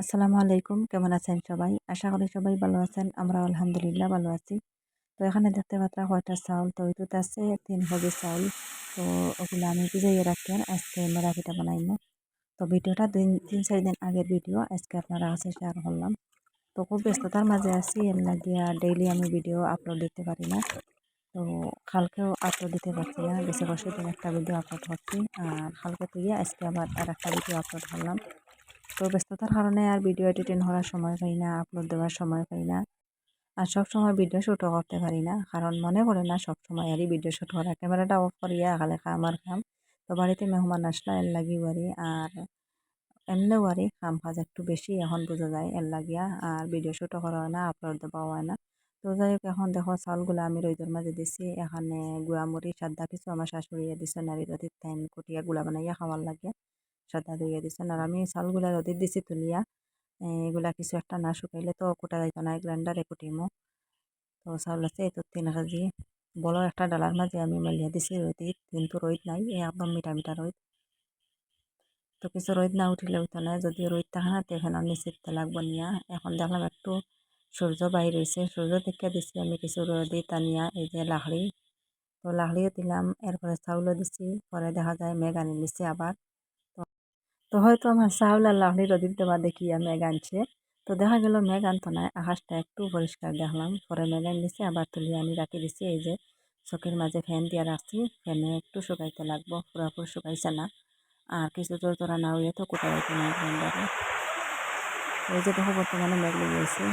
আসসালামু আলাইকুম, কেমন আছেন সবাই? আশা করি সবাই ভালো আছেন আমরা আলহামদুলিল্লাহ ভালো আছি। তো এখানে দেখতে পাত্রা কয়টা চাউল তো ওইটুত আছে তিন কেজি চাউল। তো ওগুলো আমি ভিজাইয়ে রাখি আর আজকে মেরা পিঠা তো ভিডিওটা দিন তিন, চার দিন আগের ভিডিও, আজকে আপনারা কাছে শেয়ার করলাম। তো খুব ব্যস্ততার মাঝে আছি এর লাগিয়া ডেইলি আমি ভিডিও আপলোড দিতে পারি না। তো কালকেও আপলোড দিতে পারছি না, বেশি বসে দিন একটা ভিডিও আপলোড করছি। আর কালকে থেকে আজকে আবার আর একটা ভিডিও আপলোড করলাম। তো ব্যস্ততার কারণে আর ভিডিও এডিটিং করার সময় পাই না আপলোড দেওয়ার সময় পাই না। আর সব সময় ভিডিও শ্যুটও করতে পারি না, কারণ মনে করে না সব সময় আরই ভিডিও শ্যুট করা। ক্যামেরাটা অফ করিয়া আগালেখা আমার কাম। তো বাড়িতে মেহমান আসলা এর লাগি বাড়ি আর এমনিও বাড়ি কাম কাজ একটু বেশি, এখন বোঝা যায় এর লাগিয়া আর ভিডিও শ্যুটও করা হয় না আপলোড দেওয়া হয় না। তো যাই হোক এখন দেখো চাউলগুলো আমি রইদের মাঝে দিছি, এখানে গুড়ামুড়ি সাদা কিছু আমার শাশুড়িয়ে দিছে নারী রতির টাইম কুটিয়া গুলা বানাইয়া খাওয়ার লাগে সাদা দিয়ে দিছেন। আর আমি চাউলগুলা রোদে দিছি তুলিয়া এগুলা কিছু একটা না শুকাইলে তো কোটা যাইতো না গ্রাইন্ডারে কুটিমো। তো চাউল আছে এই তো তিন কেজি। বড় একটা ডালার মাঝে আমি মেলিয়া দিছি রোদিত কিন্তু রোদ নাই একদম মিঠা মিঠা রোদ তো কিছু রোদ না উঠিলে উঠতো না যদি রোদ থাকে না তেখানে নিচে লাগবো নিয়া। এখন দেখলাম একটু সূর্য বাইর হয়েছে সূর্য দেখে দিছি আমি কিছু রোদে টানিয়া এই যে লাহড়ি তো লাহড়িও দিলাম এরপরে চাউলও দিছি পরে দেখা যায় মেঘ আনি নিছে আবার তো হয়তো আমার চাউল লাহড়ির লাহড়ি রোদিত দেওয়া দেখিয়া মেঘ আনছে। তো দেখা গেল মেঘ আনতো না আকাশটা একটু পরিষ্কার দেখলাম। পরে মেঘান আনিছে আবার তুলি আনি রাখি দিছি। এই যে চোখের মাঝে ফ্যান দিয়ে রাখছি। ফ্যানে একটু শুকাইতে লাগবো, পুরাপুরি শুকাইছে না। আর কিছু জোর তোরা না হইলে তো কোথায় এই যে দেখো বর্তমানে মেঘ লেগেছে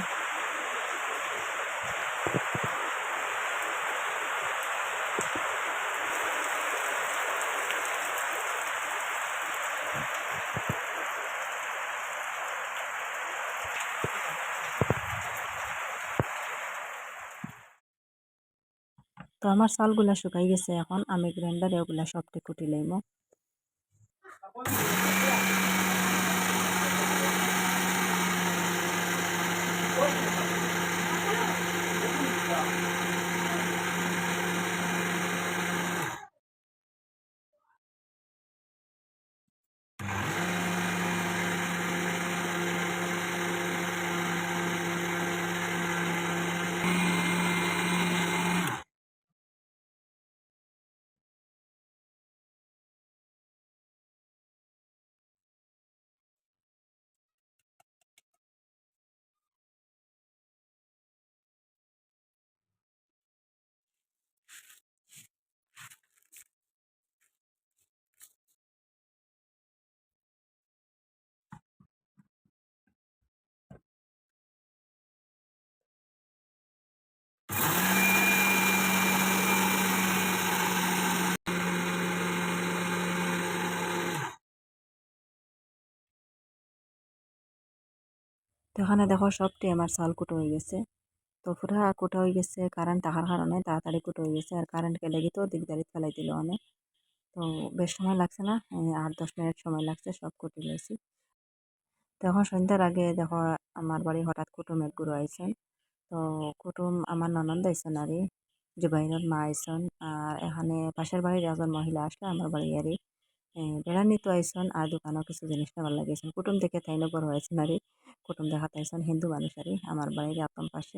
তো আমার চালগুলা শুকাই গেছে এখন আমি গ্রাইন্ডারে ওগুলা সবটি কুটি লইমো। তো এখানে দেখো সবটি আমার চাল কুটো হয়ে গেছে। তো পুরা কুটো হয়ে গেছে কারেন্ট থাকার কারণে তাড়াতাড়ি কুটো হয়ে গেছে, আর কারেন্ট গেলে তো দিকদারিত ফেলাই দিল অনেক। তো বেশ সময় লাগছে না আট দশ মিনিট সময় লাগছে সব কুটি লইছি। তখন সন্ধ্যার আগে দেখো আমার বাড়ি হঠাৎ কুটুম এক গুরু আইসন তো কুটুম আমার ননন্দ আইসন আর জুবাইনের মা আইসন আর এখানে পাশের বাড়ির একজন মহিলা আসলে আমার বাড়ি আরই বেড়ানি তো আইসন আর দোকানও কিছু জিনিস নেবার লাগিয়েছেন কুটুম দেখে তাই বড় হয়েছেন আরই কুটুম দেখাতে আইসন হিন্দু মানুষ আরই আমার বাড়ির একদম পাশে।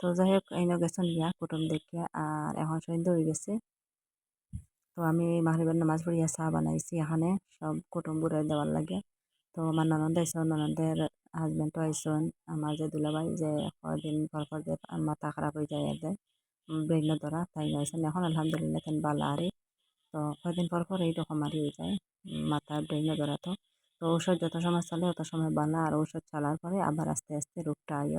তো যাই হোক আইনও গেছেন ইয়া কুটুম দেখে আর এখন সন্ধ্যা হয়ে গেছে। তো আমি মাহরিবের নামাজ পড়িয়া চা বানাইছি এখানে, সব কুটুমগুলো দেওয়ার লাগে। তো আমার ননদ আইসন ননদের হাজব্যান্ডও আইসন, আমার যে দুলাভাই যে কদিন পর পর যে মাথা খারাপ হয়ে যায় ব্রেন ধরা, তাই আইসন? এখন আলহামদুলিল্লাহ তেন বালা আরে। তো কয়দিন পর পর এইরকম আর হয়ে যায়। মাথা ব্রেন ধরা তো ঔষধ যত সময় চলে অত সময় বালা আর ঔষধ চালার পরে আবার আস্তে আস্তে রোগটা আয়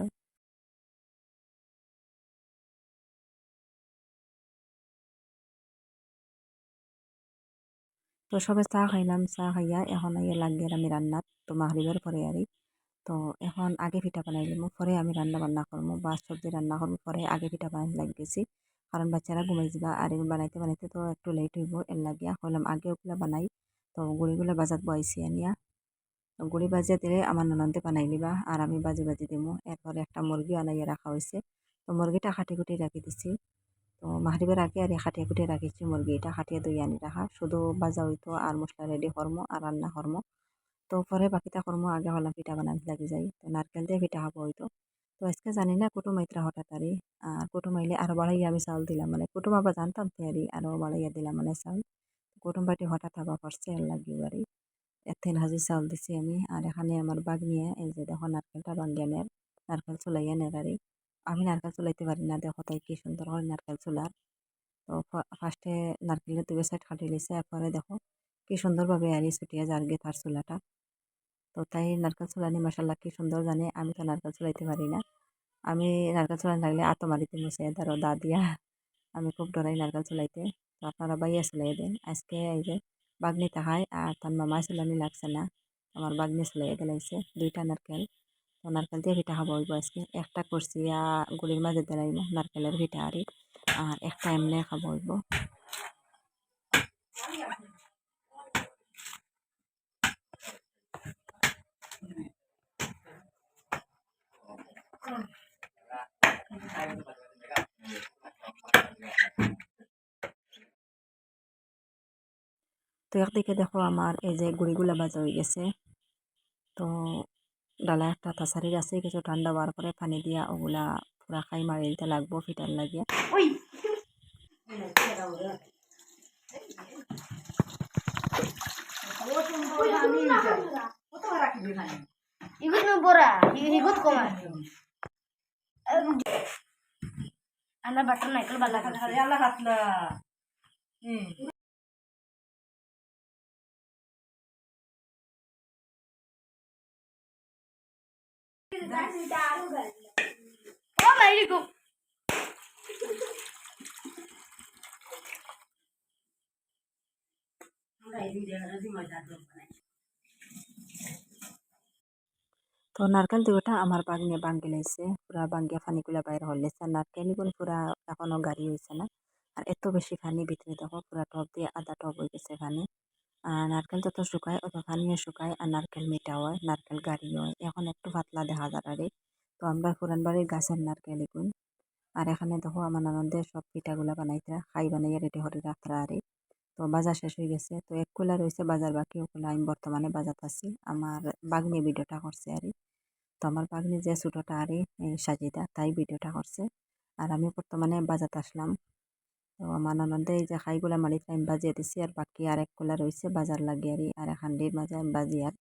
তো সবে চা খাইলাম, চা খাইয়া এখন আইয়া লাগে আমি রান্নাত তো মাহরিবের পরে আরই তো এখন আগে পিঠা বানাই দিমু পরে আমি রান্না বান্না করব বা সবজি রান্না করব পরে আগে পিঠা বানাই লাগিয়েছি কারণ বাচ্চারা ঘুমাই যাবা, আর বানাইতে বানাইতে তো একটু লেট হইব, এর লাগিয়া কইলাম আগে ওগুলা বানাই, তো গুড়িগুলা বাজাত বয়েছি আনিয়া। গুড়ি বাজিয়া দিলে আমার ননন্দে বানাই নিবা, আর আমি বাজি বাজি দিমু। এরপরে একটা মুরগি আনাইয়া রাখা হয়েছে তো মুরগিটা খাটি খুটি রাখি দিছি। তো মাহরিবের আগে আর খাটিয়া খুটিয়ে রাখিছি মুরগিটা খাটিয়া দই আনি রাখা। শুধু বাজা হইতো আর মশলা রেডি করমো আর রান্না করমো তো পরে বাকিটা কর্ম আগে হলাম পিঠা বানাতে লাগি যাই। তো নারকেল দিয়ে পিঠা খাব হয়তো তো আজকে জানি না কুটুম আইতরা হঠাৎ আরি, আর কুটুম আইলে আরও বাড়াইয়া আমি চাউল দিলাম। মানে কুটুম আবার জানতাম তেয়ারি আরও বাড়াইয়া দিলাম মানে চাউল। কুটুম বাটি হঠাৎ আবার পড়ছে আর লাগি বাড়ি এথেন হাজি চাউল দিছি আমি, আর এখানে আমার বাগ নিয়ে এই যে দেখো নারকেলটা ভাঙ্গিয়া নের নারকেল চুলাইয়া নের আরি। আমি নারকেল চুলাইতে পারি না, দেখো তাই কি সুন্দর হয় নারকেল চুলার। তো ফার্স্টে নারকেলের দুই সাইড কাটি লিছে এরপরে দেখো কি সুন্দরভাবে আরি ছুটিয়া যার গে তার চুলাটা। তো তাই নারকেল চুলানি মশাল্লা কি সুন্দর জানে। আমি তো নারকেল চুলাইতে পারি না। আমি নারকেল চুলানি লাগলে আতো মারিতে মুছে ধরো দা দিয়া। আমি খুব ডরাই নারকেল চুলাইতে তো আপনারা বাইয়া চুলাই দেন। আজকে এই যে বাগনি তাহাই আর তার মামা চুলানি লাগছে না। আমার বাগনি চুলাই দিলাইছে দুইটা নারকেল। তো নারকেল দিয়ে পিঠা খাব হইব আজকে। একটা করছি গুলির মাঝে দিলাইব নারকেলের পিঠা আরি, আর একটা এমনি খাব হইব। তো একদিকে দেখো আমার এই যে গুড়িগুলা বাজা হয়ে গেছে। তো ডালা একটা তাসারির আছে, কিছু ঠান্ডা বার করে পানি দিয়া ওগুলা পুরা খাই মারি দিতে লাগবো, ফিটার লাগিয়ে Ikut nu bora, ikut koma. Anda button naik kalau balik kali Allah katla. Oh, my God. তো নারকেল দুটা আমার বাগনে বাঙ্গি লাইছে পুরা বাঙ্গিয়া ফানিগুলা বাইর হলেছে নারকেলগুলো পুরা এখনও গাড়ি হয়েছে না। আর এত বেশি ফানি ভিতরে দেখো পুরা টপ দিয়ে, আধা টপ হয়ে গেছে ফানি। আর নারকেল যত শুকায় অত ফানিও শুকায় আর নারকেল মিঠা হয় নারকেল গাড়ি হয়। এখন একটু পাতলা দেখা যায় আরে তো আমরা পুরান বাড়ির গাছের নারকেল এগুন আর এখানে দেখো আমার ননদের সব পিঠাগুলা বানাইতে খাই বানাইয়া রেডি করে রাখতে আরে তো বাজার শেষ হয়ে গেছে। তো এক কুলা রয়েছে বাজার বাকি ওগুলো আমি বর্তমানে বাজার আছি। আমার বাগনি ভিডিওটা করছে আর তো আমার বাগনি যে ছোটোটা আর সাজিদা, তাই ভিডিওটা করছে। আর আমি বর্তমানে বাজার আসলাম। তো আমার ননদে এই যে খাইগুলা মালিক আমি বাজিয়ে দিছি, আর বাকি আর এক কুলা রয়েছে বাজার লাগিয়ে আর এখানটির মাঝে আমি বাজি আর।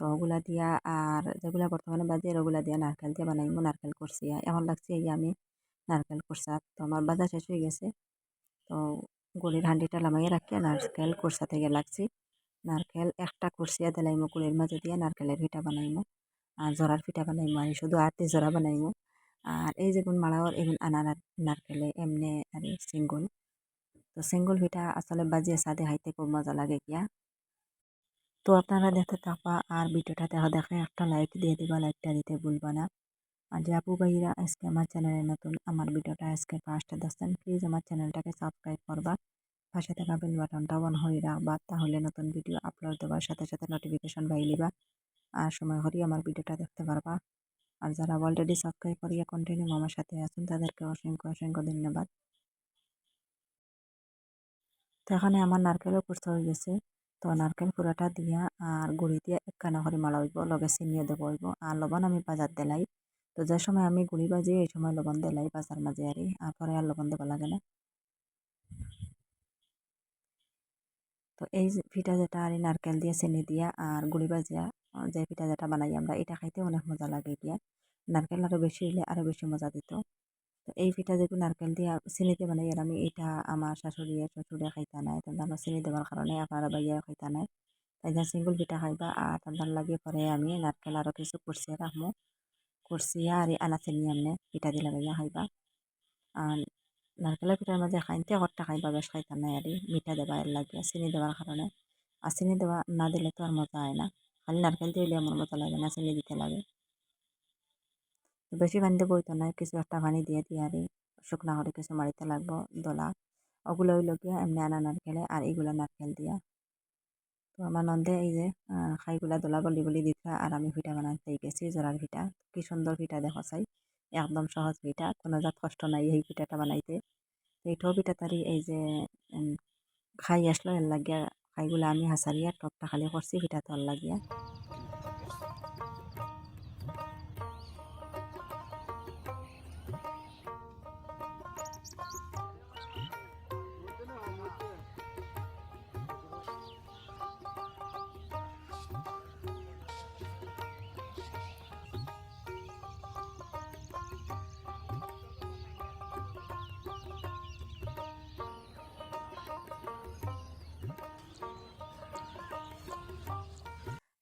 তো ওগুলা দিয়া আর যেগুলা বর্তমানে বাজি আর ওগুলা দিয়া নারকেল দিয়ে বানাইমো, নারকেল করছি। এখন লাগছে এই আমি নারকেল করছি। তো আমার বাজার শেষ হয়ে গেছে। তো গুড়ির হাঁডিটা লামাইয়া রাখিয়া নারকেল কুরসা থেকে লাগছি। নারকেল একটা কুরসিয়া দিলাইমো গুড়ির মাঝে দিয়ে, নারকেলের পিঠা বানাইমো। আর জরার পিঠা বানাইমো, আর শুধু আটটি জরা বানাইমো। আর এই যেগুন মালাওয়ার এগুন আনার নারকেলে এমনি আর সিঙ্গুল। তো সিঙ্গুল পিঠা আসলে বাজিয়ে সাদে হাইতে খুব মজা লাগে গিয়া। তো আপনারা দেখতে থাকবা, আর ভিডিওটা দেখা, দেখে একটা লাইক দিয়ে দিবা, লাইকটা দিতে ভুলবা না। আর যে আপু ভাইরা আজকে আমার চ্যানেলে নতুন, আমার ভিডিওটা আজকে ফার্স্টে দেখছেন প্লিজ আমার চ্যানেলটাকে সাবস্ক্রাইব করবা। পাশে থাকা বেল বাটনটা অন হয়ে রাখবা তাহলে নতুন ভিডিও আপলোড দেওয়ার সাথে সাথে নোটিফিকেশন পাইলিবা আর সময় করি আমার ভিডিওটা দেখতে পারবা। আর যারা অলরেডি সাবস্ক্রাইব করিয়া কন্টিনিউ আমার সাথে আছেন, তাদেরকে অসংখ্য অসংখ্য ধন্যবাদ। তো এখানে আমার নারকেলও কুচতে হয়ে গেছে। তো নারকেল পুরাটা দিয়া আর গুড়ি দিয়ে একখানা করে মালা হইব, লগে চিনিয়ে দেবো হইব, আর লবণ আমি বাজার দিলাই। তো যে সময় আমি গুড়ি বাজি, এই সময় লবণ দিলাই বাজার মাঝে আরি আর পরে আর লবণ দেবো লাগে না। তো এই পিঠা যেটা আর নারকেল দিয়ে, চিনি দিয়া আর গুড়ি বাজিয়া যে পিঠা যেটা বানাই আমরা, এটা খাইতে অনেক মজা লাগে গিয়া নারকেল আরও বেশি হইলে আরও বেশি মজা দিত। তো এই পিঠা যেগুলো নারকেল দিয়ে চিনিতে বানাই আর আমি এটা আমার শাশুড়ি, শ্বশুরে খাইতা নাই। তাদের চিনি দেওয়ার কারণে আপনারা বাইয়া খাইতা নাই। তাই সিঙ্গুল পিঠা খাইবা আর তাদের লাগে পরে আমি নারকেল আরও কিছু কুরসিয়া রাখব কুরসিয়া আর আনা চিনি এমনি পিঠা দিলে বাইয়া খাইবা। আর নারকেলের পিঠার মাঝে খাইতে ঘরটা খাইবা বেশ খাইতা নাই আর মিঠা দেবা এর লাগে চিনি দেওয়ার কারণে। আর চিনি দেওয়া না দিলে তো আর মজা হয় না। খালি নারকেল দিলে আমার মজা লাগে না, চিনি দিতে লাগে। বেশি পানি দেবো তো নাই কিছু একটা পানি দিয়ে দিয়ে আর শুকনা করে কিছু মারিতে লাগবো, দলা। ওগুলো হইল গিয়া এমনি আনা নারকেলে আর এইগুলো নারকেল দিয়া। তো আমার নন্দে এই যে খাইগুলা দোলা বলি বলি দিতে আর আমি পিঠা বানাতে গেছি জোড়ার পিঠা। কি সুন্দর পিঠা দেখো চাই। একদম সহজ পিঠা, কোনো জাত কষ্ট নাই এই পিঠাটা বানাইতে। এইটাও পিঠা তারি এই যে খাই আসলো, এর লাগিয়া খাইগুলো আমি হাসারিয়া, টপটা খালি করছি পিঠা তল লাগিয়া।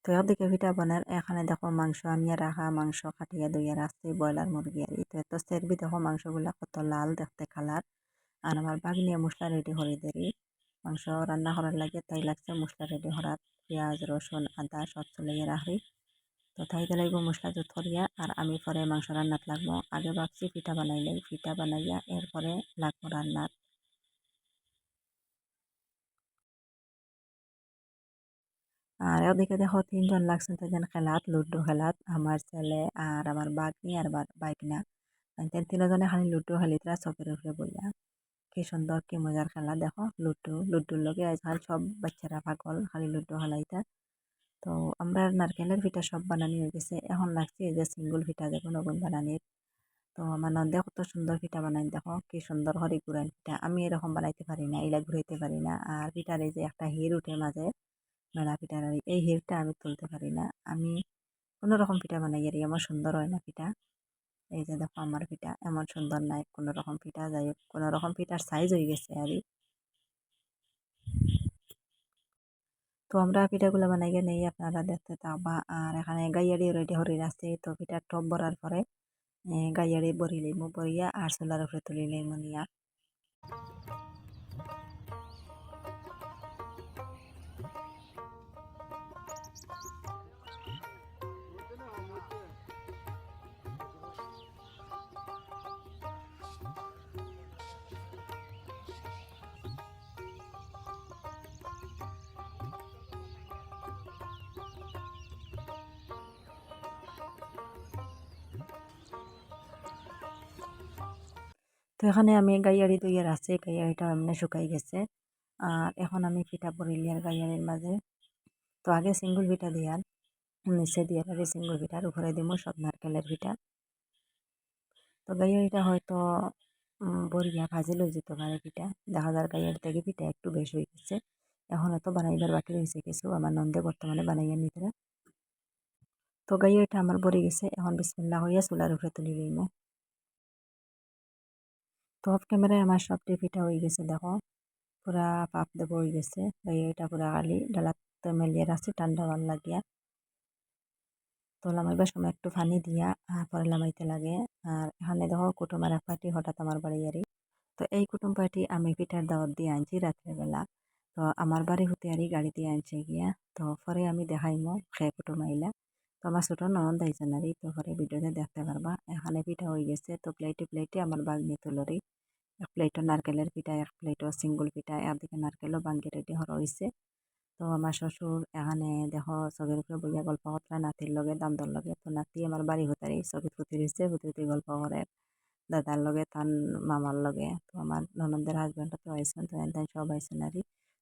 তো একদিকে পিঠা বানার এখানে দেখো মাংস আনিয়ে রাখা, মাংস কাটিয়ে দইয়ে রাখছি, ব্রয়লার মুরগি আর তো এত সেরবি দেখো মাংসগুলা কত লাল দেখতে কালার। আর আমার বাগনিয়ে মশলা রেডি করে দেরি মাংস রান্না করার লাগে তাই লাগছে মশলা রেডি করার পেঁয়াজ, রসুন, আদা সব চলিয়ে রাখি। তো তাইতে লাগবো মশলা জুত করিয়া। আর আমি পরে মাংস রান্নাত লাগবো। আগে ভাবছি পিঠা বানাইলে পিঠা বানাইয়া এরপরে লাগবো রান্নার আর ওদিকে দেখো তিনজন লাগছেন তাদের খেলাত, লুডো খেলাত, আমার ছেলে আর আমার বাগনি আর বাইকনা তাই তিনজনে খালি লুডো খেলিতরা চকের উপরে বইয়া। কি সুন্দর, কি মজার খেলা, দেখো, লুডো, লুডোর লগে আজকাল সব বাচ্চারা পাগল, খালি লুডো খেলাইতা। তো আমরা নারকেলের পিঠা সব বানানি হয়ে গেছে, এখন লাগছে যে সিঙ্গুল পিঠা দেখো নগুন বানানির। তো আমার নন্দে কত সুন্দর পিঠা বানাই, দেখো, কি সুন্দর হরি ঘুরান পিঠা। আমি এরকম বানাইতে পারি না এলা ঘুরাইতে পারি না। আর পিঠার এই যে একটা হির উঠে মাঝে মেলা পিঠা আর এই হিরটা আমি তুলতে পারি না। আমি কোনো রকম পিঠা বানাই আর এমন সুন্দর হয় না পিঠা। এই যে দেখো আমার পিঠা এমন সুন্দর নাই কোনো রকম পিঠা, যাই হোক কোনো রকম পিঠার সাইজ হয়ে গেছে আর তো আমরা পিঠাগুলো বানাই নেই, আপনারা দেখতে থাকবা আর এখানে গাইয়াড়ি রেডি হরে আছে, তো পিঠার টপ ভরার পরে গাইয়াড়ি বরি লইমু বরিয়া আর সোলার উপরে তুলি লইমু নিয়া। তো এখানে আমি গাইয়ারি তৈয়ার আছে গাইয়ারিটা এমনি শুকাই গেছে। আর এখন আমি পিঠা পরিলি আর গাইয়ারির মাঝে। তো আগে সিঙ্গুল পিঠা দিয়ার নিচে দিয়ে আর সিঙ্গুল পিঠার উপরে দিব সব নারকেলের পিঠা। তো গাইয়ারিটা হয়তো বরিয়া ভাজি লই যেতে পারে পিঠা। দেখা যার গাইয়ারি থেকে পিঠা একটু বেশি হয়ে গেছে। এখন এত বানাইবার বাকি রয়েছে কিছু, আমার নন্দে বর্তমানে বানাইয়া নিতে তো গাইয়ারিটা আমার বরি গেছে, এখন বিসমিল্লা হইয়া চুলার উপরে তুলি লইম। তো অফ ক্যামেরায় আমার সব টিভিটা হয়ে গেছে, দেখো। পুরা পাপ দেব হয়ে গেছে। এটা পুরা খালি ডালাতে মেলিয়ে রাখছি, ঠান্ডা ভালো লাগিয়া। তো লামাইবার সময় একটু পানি দিয়া আর পরে লামাইতে লাগে। আর এখানে দেখো কুটুমার এক পার্টি হঠাৎ আমার বাড়ি আরি তো এই কুটুম পার্টি আমি পিঠার দাওয়াত দিয়ে আনছি রাত্রেবেলা। তো আমার বাড়ি হতে আরি গাড়ি দিয়ে আনছে গিয়া। তো পরে আমি দেখাইমো খে কুটুম আইলা। তো আমার ছোটো ননদ আইসেন আর তো পরে ভিডিওতে দেখতে পারবা। এখানে পিঠা হয়ে গেছে। তো প্লেটে প্লেটে আমার বাগনি তুলরি। এক প্লেটও নারকেলের পিঠা, এক প্লেটও সিঙ্গুল পিঠা, একদিকে নারকেলও বাঙ্গি রেডি হওয়া হয়েছে। তো আমার শ্বশুর এখানে দেখো চগের উপরে বইয়া গল্প কথা নাতির লগে দামদর লগে। তো নাতি আমার বাড়ি হতারি চকিত ফুটি রয়েছে ফুটি গল্প করে। দাদার লগে তান মামার লগে। তো আমার ননদের হাজব্যান্ড তো আইসেন, তো এন সব আইসেন আর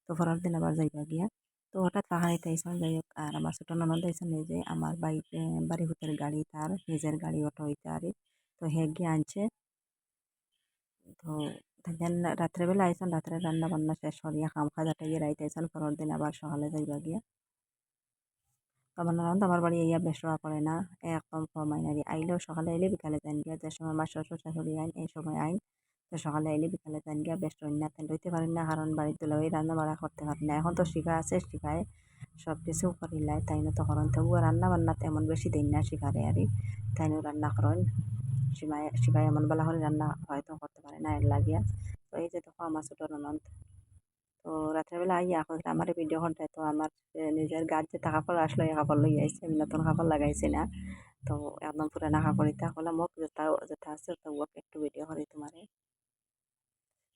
তো পরের দিন আবার যাইবা গিয়া। তো হঠাৎ পাহাড়িতে আইসেন যাই হোক আর আমার ছোটো ননদ আইসেন যে আমার বাইক বাড়ি হুতের গাড়ি, তার নিজের গাড়ি, অটো হইতে আর। তো হে গিয়ে আনছে। তো রাত্রেবেলা আইসন রাত্রে রান্না বান্না শেষ করিয়া খাম খাজা টাইয়ে রাইতে আইসন পরের দিন আবার সকালে যাইবা গিয়া। আমার ননদ আমার বাড়ি ইয়া বেসরা করে না। একদম কমাই নারি আইলেও সকালে আইলে বিকালে যান গিয়া। যে সময় আমার শ্বশুর শাশুড়ি আইন, এই সময় আইন। সকালে আইলে বিকালে যান গিয়া ব্যস্ত না তেন রইতে পারেন না, কারণ বাড়ির দুলাভাই রান্না বাড়া করতে পারেন না। এখন তো শিখা আছে, শিখায় সব কিছু করিলাই, তাই না তো করেন তবুও রান্না বান্না তেমন বেশি দিন না শিখারে আর তাই রান্না করেন সীমায় শিবাই এমন বেলা হলে রান্না হয়তো করতে পারে না এর লাগিয়া। তো এই যে দেখো আমার ছোটো ননদ। তো রাত্রেবেলা আইয়া এখন আমার ভিডিও করতে তো আমার নিজের গাছ যে কাপড় আসলো, এই কাপড় লই আইসে আমি নতুন কাপড় লাগাইছি না। তো একদম পুরানা কাপড় ইতা হলে মোক যেটা যেটা আছে তো একটু ভিডিও করি তোমারে।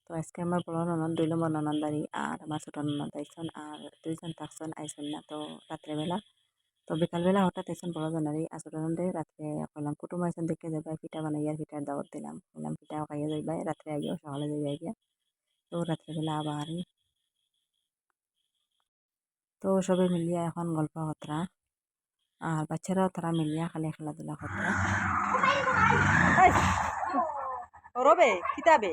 তো আজকে আমার বড় ননদ, দুই নম্বর ননন্দারি আর আমার ছোটো ননদ আইসন আর দুইজন থাকছেন আইসন না। তো রাত্রেবেলা, তো বিকালবেলা হঠাৎ এসেন বড় জনারি আসলে রাত্রে কইলাম, কুটুম আইসেন দেখে যাইবা পিঠা বানাইয়া পিঠার দাওয়াত দিলাম। কইলাম পিঠা খাইয়া যাইবা, রাত্রে আইয়া সকালে যাইবা গিয়া তো রাত্রেবেলা আবার তো সবে মিলিয়া এখন গল্প বার্তা আর বাচ্চারাও তারা মিলিয়া খালি খেলাধুলা করতে। রবে, কিতাবে?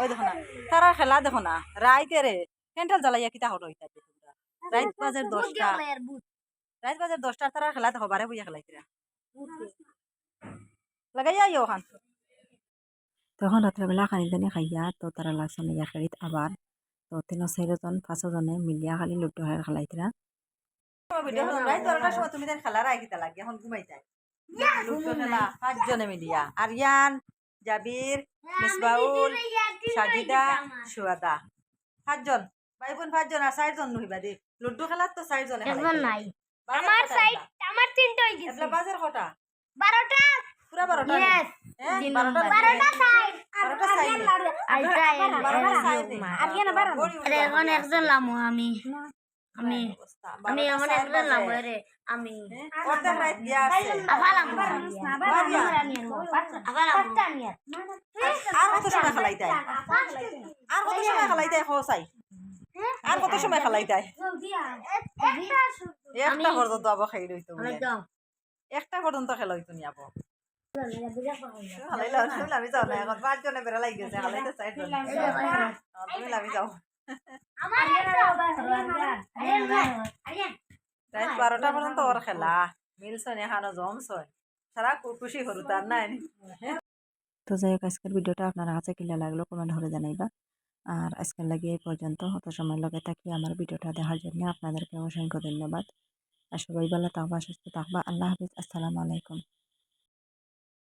ওই দেখো না তারা খেলা দেখো না রাইতে রে ক্যান্ডেল জ্বালাইয়া কিতা হলো ইতা রাইত বাজের দশটা রাইত বাজের দশটার তারা খেলা দেখো বারে বইয়া খেলাইছিরা লাগাইয়া আইও ওখান তখন রাত্রেবেলা খানি খাইয়া তো তারা লাগছে ইয়া খেলিত আবার। তো তিন চারিজন পাঁচজনে মিলিয়া খালি লুডু হার খেলাইছিরা তুমি খেলার আইকিতা লাগে এখন ঘুমাই যায়। লুডু খেলা পাঁচজনে মিলিয়া। আরিয়ান জাবির মিসবাউল সাজিদা সুয়াদা। পাঁচজন ভাই বোন পাঁচজন আর চারজন নহিবা দি লুডু খেলার তো চারজনে নাই। আমার সাইড আমার তিনটা হয়ে গেছে। বাজের কটা? বারোটা। পুরা বারোটা Yes. হ্যাঁ তিন বারোটা নম্বর। বারোটা সাইড বারোটা সাইড বারোটা সাইড আরে এখন একজন লামু আমি। আমি আমি এখন একজন লামু রে আমি অর্ধেক রাত গিয়া আছে আবার আবার আর কত সময় খেলাই তাই আর কত সময় খেলাই তাই খোসাই আর কত সময় খেলাই তাই একটা পর্যন্ত আবার খাই রইতো। একটা পর্যন্ত খেলা হইতো নি আবো হালাইলা তুমি লামি যাও না এখন পাঁচজনে বেড়া লাগি গেছে হালাইতে চারজন তুমি লামি যাও রাত বারোটা পর্যন্ত ওর খেলা। মিলছন এখানো জমছন সারা খুশি হরু তার নাই। তো যাই হোক আজকের ভিডিওটা আপনার কাছে কিলা লাগল কমেন্ট করে জানাইবা। আর আজকের লাগে এই পর্যন্ত অত সময় লগে থাকি আমার ভিডিওটা দেখার জন্য আপনাদেরকে অসংখ্য ধন্যবাদ। আর সবাই ভালো থাকবা সুস্থ থাকবা। আল্লাহ হাফিজ আসসালামু আলাইকুম।